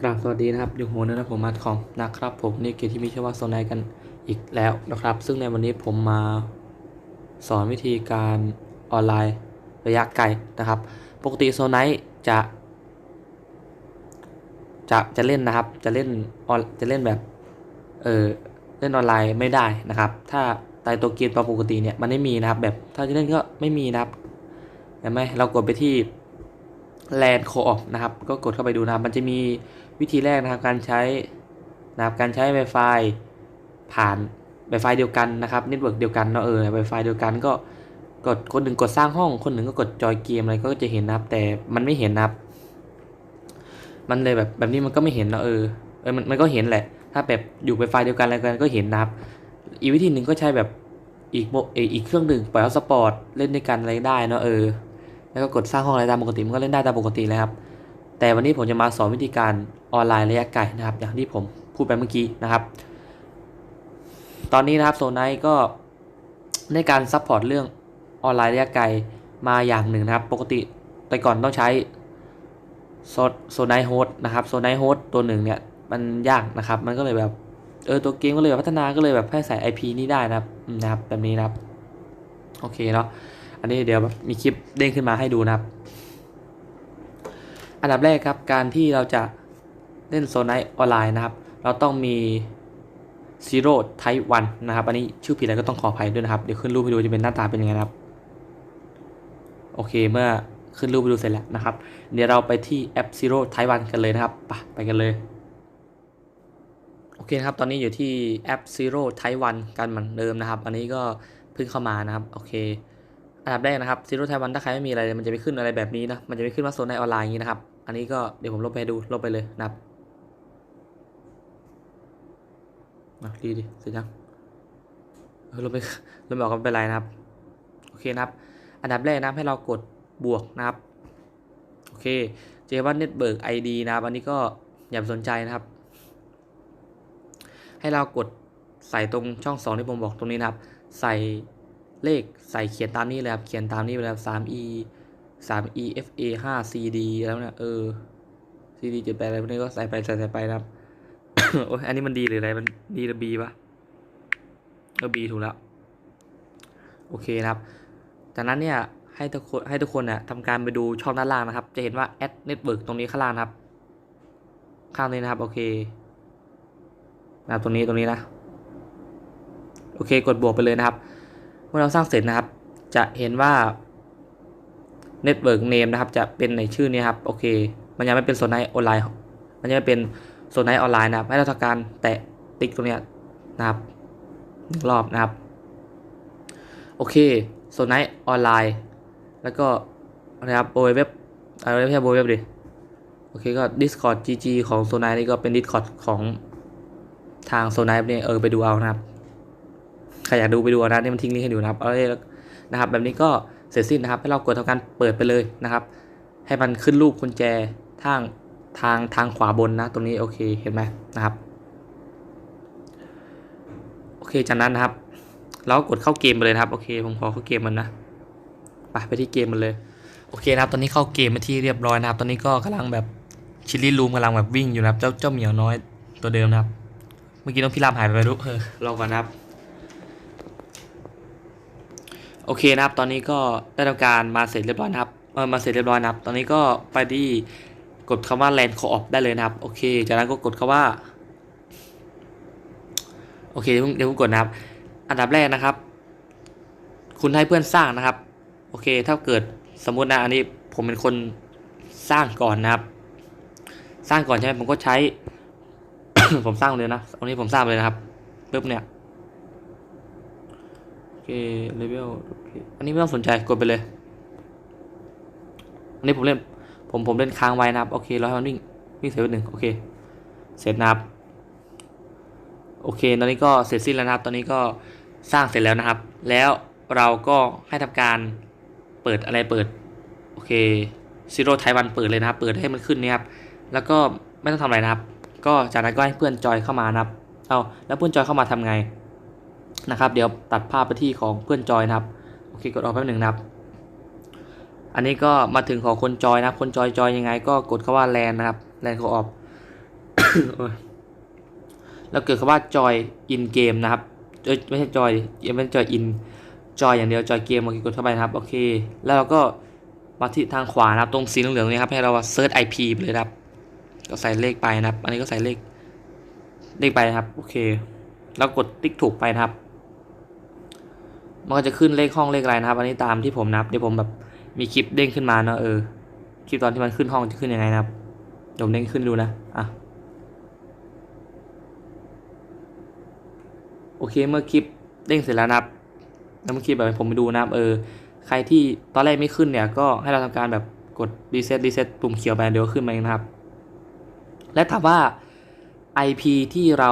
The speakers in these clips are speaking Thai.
กราบสวัสดีนะครับอยู่หัวเนื้อผมมาร์ทคอมนะครับผมนี่เกมที่มีชื่อว่าโซนไนกันอีกแล้วนะครับ ซึ่งในวันนี้ผมมาสอนวิธีการออนไลน์ระยะไกลนะครับ ปกติโซนไนจะ จะจะเล่นนะครับ จะเล่นออนจะเล่นแบบเออเล่นออนไลน์ไม่ได้นะครับ ถ้าตายตัวเกมตามปกติเนี่ยมันไม่มีนะครับ แบบถ้าจะเล่นก็ไม่มีนะครับเห็นไหมเรากดไปที่ แลนโคออนะครับ ก็กดเข้าไปดูนะครับ มันจะมีวิธีแรกนะครับ การใช้นะครับการใช้ Wi-Fi ผ่าน Wi-Fi เดียวกันนะครับเน็ตเวิร์กเดียวกันเนาะเออ Wi-Fi เดียวกันก็กดคนหนึ่งกดสร้างห้อง คนหนึ่งก็กดจอยเกมอะไรก็จะเห็นนะครับ แต่มันไม่เห็นนะครับ มันเลยแบบแบบนี้มันก็ไม่เห็นเนาะเออเออมันมันก็เห็นแหละ ถ้าแบบอยู่ Wi-Fi เดียวกันอะไรกันก็เห็นนะครับ อีกวิธีหนึ่งก็ใช้แบบอีกโมเอออีกเครื่องหนึ่งปล่อยเอาสปอร์ตเล่นด้วยกันอะไรได้เนาะเออ แล้วก็กดสร้างห้องอะไรตามปกติมันก็เล่นได้ตามปกติเลยครับ แต่วันนี้ผมจะมาสอนวิธีการออนไลน์ระยะไกลนะครับ อย่างที่ผมพูดไปเมื่อกี้นะครับ ตอนนี้นะครับโซนไนก็ในการซัพพอร์ตเรื่องออนไลน์ระยะไกลมาอย่างหนึ่งนะครับ ปกติแต่ก่อนต้องใช้โซโซนไนโฮสนะครับโซนไนโฮสตัวหนึ่งเนี่ยมันยากนะครับ มันก็เลยแบบเออตัวเกมก็เลยแบบพัฒนาก็เลยแบบให้ใส่ IP นี้ได้นะครับนะครับแบบนี้นะครับ โอเคเนาะ อันนี้เดี๋ยวมีคลิปเด้งขึ้นมาให้ดูนะครับ อันดับแรกครับการที่เราจะเล่นโซนไนออนไลน์นะครับ เราต้องมี Zero Type 1นะครับ อันนี้ชื่อผิดอะไรก็ต้องขออภัยด้วยนะครับ เดี๋ยวขึ้นรูปให้ดูจะเป็นหน้าตาเป็นยังไงนะครับ โอเคเมื่อขึ้นรูปไปดูเสร็จแล้วนะครับ เดี๋ยวเราไปที่แอป Zero Type 1กันเลยนะครับ ไปไปกันเลย โอเคนะครับ ตอนนี้อยู่ที่แอป Zero Type 1กันเหมือนเดิมนะครับ อันนี้ก็เพิ่งเข้ามานะครับ โอเค อันดับแรกนะครับซีโร่ไทวันถ้าใครไม่มีอะไรเลยมันจะไม่ขึ้นอะไรแบบนี้นะมันจะไม่ขึ้นว่าโซนในออนไลน์อย่างนี้นะครับ อันนี้ก็เดี๋ยวผมลบไปดูลบไปเลยนะครับอะดีดิเสร็จยังเออลบไปลบออกก็ไม่เป็นไรนะครับโอเคนะครับ อันดับแรกนับให้เรากดบวกนะครับโอเคเจว่าเน็ตเบิร์กไอดีนะครับอันนี้ก็อย่าสนใจนะครับ ให้เรากดใส่ตรงช่องสองที่ผมบอกตรงนี้นะครับ ใส่ เลขใส่เขียนตามนี้เลยครับเขียนตามนี้ไปเลยครับสาม e สาม e f a ห้า c d แล้วเนี่ยเออ c d จุดแปดอะไรพวกนี้ก็ใส่ไปใส่ใส่ไปนะครับโอ้ยอันนี้มันดีหรืออะไรมันดีหรือ b ปะเออ b ถูกแล้ว โอเคนะครับ จากนั้นเนี่ยให้ทุกคนให้ทุกคนเนี่ยทำการไปดูช่องด้านล่างนะครับ จะเห็นว่า add network ตรงนี้ข้างล่างนะครับ ข้างนี้นะครับ โอเคนะตรงนี้ตรงนี้นะ โอเค กดบวกไปเลยนะครับ มื่อเราสร้างเสร็จนะครับ จะเห็นว่า Network Name นะครับ จะเป็นในชื่อนี้ครับ โอเค มันยังไม่เป็นโซนไนออนไลน์ มันยังไม่เป็นโซนไนออนไลน์นะครับ ให้เราทำการแตะติ๊กตรงนี้นะครับหนึ่งรอบนะครับ โอเคโซนไนออนไลน์ แล้วก็นะครับโอเว็บอะไรไม่ใช่โอเว็บดิ โอเคก็ Discord GG ของโซนไนนี่ก็เป็น Discord ของทางโซนไนเนี่ยเออไปดูเอานะครับ รอยากดูไปดูนะนี่มันทิ้งลิงก์ให้ดูนะครับเอาเลยนะครับ แบบนี้ก็เสร็จสิ้นนะครับ ให้เรากดทำการเปิดไปเลยนะครับ ให้มันขึ้นรูปกุญแจทางทางทางขวาบนนะ ตรงนี้โอเคเห็นไหมนะครับโอเคจากนั้นนะครับ เราก็กดเข้าเกมไปเลยนะครับโอเค ผมขอเข้าเกมมันนะไปไปที่เกมมันเลยโอเคนะครับ ตอนนี้เข้าเกมมาที่เรียบร้อยนะครับ ตอนนี้ก็กำลังแบบชิลลี่รูมกำลังแบบวิ่งอยู่นะครับ เจ้าเจ้าเหมียวน้อยตัวเดิมนะครับ เมื่อกี้น้องพี่รามหายไปไหมรู้เออรอก่อนนะครับ โอเคนะครับ ตอนนี้ก็ได้ทำการมาเสร็จเรียบร้อยนะครับเออมาเสร็จเรียบร้อยนะครับ ตอนนี้ก็ไปที่กดคำว่า land co-op ได้เลยนะครับ โอเค จากนั้นก็กดคำว่า โอเค เดี๋ยวเพิ่งเดี๋ยวเพิ่งกดนะครับ อันดับแรกนะครับ คุณให้เพื่อนสร้างนะครับ โอเค ถ้าเกิดสมมุตินะ อันนี้ผมเป็นคนสร้างก่อนนะครับ สร้างก่อนใช่ไหมผมก็ใช้ ผมสร้างเลยนะตรงนี้ผมสร้างเลยนะครับปุ๊บเนี่ย เคเลเวลโอเคอันนี้ไม่ต้องสนใจกดไปเลย อันนี้ผมเล่นผมผมเล่นค้างไว้นะครับ โอเครอให้มันวิ่งวิ่งเสร็จหนึ่งโอเค เสร็จนะครับ โอเค ตอนนี้ก็เสร็จสิ้นแล้วนะครับ ตอนนี้ก็สร้างเสร็จแล้วนะครับ แล้วเราก็ให้ทำการเปิดอะไรเปิด โอเคซีโร่ไทวันเปิดเลยนะครับ เปิดให้มันขึ้นนี่ครับ แล้วก็ไม่ต้องทำอะไรนะครับ ก็จากนั้นก็ให้เพื่อนจอยเข้ามานะครับ เอาแล้วเพื่อนจอยเข้ามาทำไง นะครับ เดี๋ยวตัดภาพไปที่ของเพื่อนจอยนะครับ โอเคกดออกแป๊บหนึ่งนะครับ อันนี้ก็มาถึงของคนจอยนะครับ คนจอยจอยยังไง ก็กดคาว่าแลนนะครับแลนเขาออฟแล้วเกิดคำว่า joy in game นะครับเอ้ยไม่ใช่ joy ยังไม่ใช่ joy in joy อย่างเดียว joy game โอเคกดเข้าไปนะครับโอเค แล้วเราก็มาที่ทางขวานะครับ ตรงสีเหลืองๆนี้ครับให้เรา search IP ไปเลยนะครับ ก็ใส่เลขไปนะครับ อันนี้ก็ใส่เลขเลขไปนะครับ โอเค แล้วกดติ๊กถูกไปนะครับ มันก็จะขึ้นเลขห้องเลขอะไรนะครับ อันนี้ตามที่ผมนับเดี๋ยวผมแบบมีคลิปเด้งขึ้นมาเนาะเออคลิปตอนที่มันขึ้นห้องจะขึ้นยังไงนะครับเดี๋ยวผมเด้งขึ้นดูนะอะโอเคเมื่อคลิปเด้งเสร็จแล้วนะครับแล้วเมื่อคลิปแบบผมไปดูนะครับเออใครที่ตอนแรกไม่ขึ้นเนี่ยก็ให้เราทำการแบบกดรีเซ็ตรีเซ็ตปุ่มเขียวไปเดี๋ยวขึ้นมาเองนะครับ และถามว่า IP ที่เรา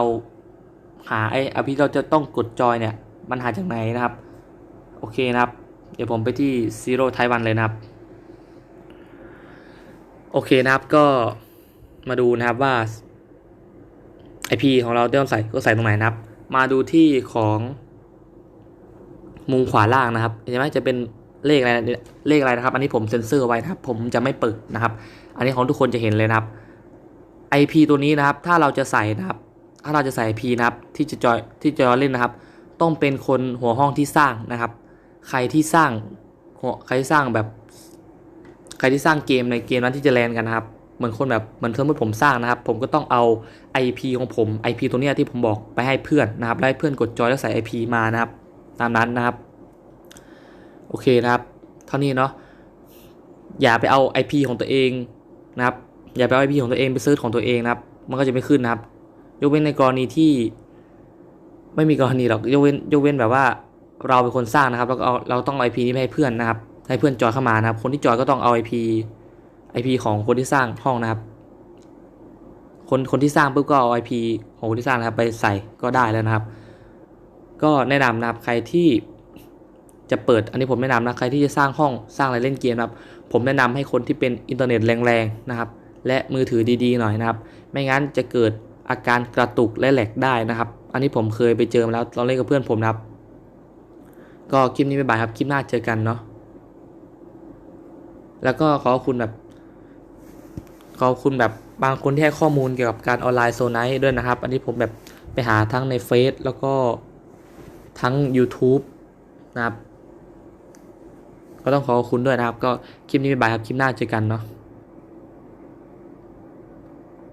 หาไอ IP ที่เราจะต้องกดจอยเนี่ย มันหาจากไหนนะครับ โอเคนะครับ เดี๋ยวผมไปที่ Zero Taiwan เลยนะครับ โอเคนะครับก็มาดูนะครับว่า IP ของเราต้องใส่ก็ใส่ตรงไหนนะครับ มาดูที่ของมุมขวาล่างนะครับเห็นไหมจะเป็นเลขอะไรนะเลขอะไรนะครับ อันนี้ผมเซ็นเซอร์ไว้นะครับ ผมจะไม่เปิดนะครับ อันนี้ของทุกคนจะเห็นเลยนะครับ IP ตัวนี้นะครับ ถ้าเราจะใส่นะครับ ถ้าเราจะใส่ IP นะครับ ที่จะจอยที่จะเล่นนะครับ ต้องเป็นคนหัวห้องที่สร้างนะครับ ใครที่สร้างใครที่สร้างแบบ ใครที่สร้างเกมในเกมนั้นที่จะแลนกันนะครับเหมือนคนแบบเหมือนสมมติผมสร้างนะครับ ผมก็ต้องเอา IP ของผม IP ตัวเนี้ยที่ผมบอกไปให้เพื่อนนะครับให้เพื่อนกดจอยแล้วใส่ IP มานะครับ ตามนั้นนะครับ โอเคนะครับ เท่านี้เนาะอย่าไปเอา IP ของตัวเองนะครับ อย่าไปเอา IP ของตัวเองไปซื้อของตัวเองนะครับ มันก็จะไม่ขึ้นนะครับ ยกเว้นในกรณีที่ ไม่มีกรณีหรอกยกเว้นยกเว้นแบบว่า เราเป็นคนสร้างนะครับ แล้วก็เอาเราต้องเอา IP นี้ให้เพื่อนนะครับ ให้เพื่อนจอยเข้ามานะครับ คนที่จอยก็ต้องเอา IP IP ของคนที่สร้างห้องนะครับ คนคนที่สร้างปุ๊บก็เอา IP ของคนที่สร้างนะครับ ไปใส่ก็ได้แล้วนะครับ ก็แนะนำนะครับใครที่จะเปิดอันนี้ผมแนะนำนะใครที่จะสร้างห้องสร้างอะไรเล่นเกมนะครับ ผมแนะนำให้คนที่เป็นอินเทอร์เน็ตแรงๆนะครับ และมือถือดีๆหน่อยนะครับ ไม่งั้นจะเกิดอาการกระตุกและแหลกได้นะครับ อันนี้ผมเคยไปเจอมาแล้วตอนเล่นกับเพื่อนผมนะครับ ก็คลิปนี้บ๊ายบายครับคลิปหน้าเจอกันเนาะแล้วก็ขอคุณแบบขอบคุณแบบบางคนที่ให้ข้อมูลเกี่ยวกับการออนไลน์โซนไนท์ด้วยนะครับ อันนี้ผมแบบไปหาทั้งในเฟซแล้วก็ทั้ง YouTube นะครับ ก็ต้องขอบคุณด้วยนะครับ ก็คลิปนี้บ๊ายบายครับ คลิปหน้าเจอกันเนาะ